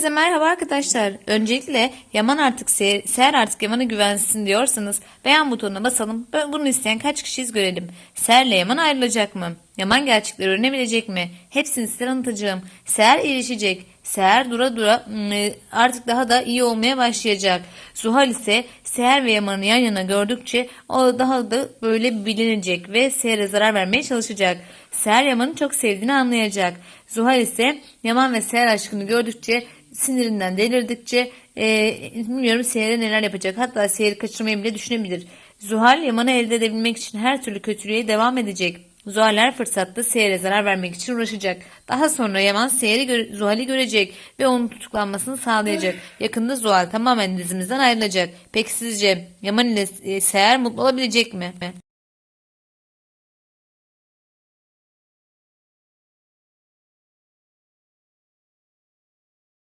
Herkese merhaba arkadaşlar. Öncelikle Yaman artık Seher, Seher artık Yaman'a güvensin diyorsanız beğen butonuna basalım. Bunu isteyen kaç kişiyiz görelim. Seher'le Yaman ayrılacak mı? Yaman gerçekleri öğrenebilecek mi? Hepsini size anlatacağım. Seher iyileşecek. Seher dura dura e, artık daha da iyi olmaya başlayacak. Zuhal ise Seher ve Yaman'ı yan yana gördükçe o daha da böyle bilinecek ve Seher'e zarar vermeye çalışacak. Seher Yaman'ı çok sevdiğini anlayacak. Zuhal ise Yaman ve Seher aşkını gördükçe sinirinden delirdikçe e, bilmiyorum Seher'e neler yapacak. Hatta Seher'i kaçırmayı bile düşünebilir. Zuhal Yaman'ı elde edebilmek için her türlü kötülüğe devam edecek. Zuhal her fırsatta Seher'e zarar vermek için uğraşacak. Daha sonra Yaman Seher'i gö- Zuhal'i görecek ve onun tutuklanmasını sağlayacak. Yakında Zuhal tamamen dizimizden ayrılacak. Peki sizce Yaman ile e, Seher mutlu olabilecek mi?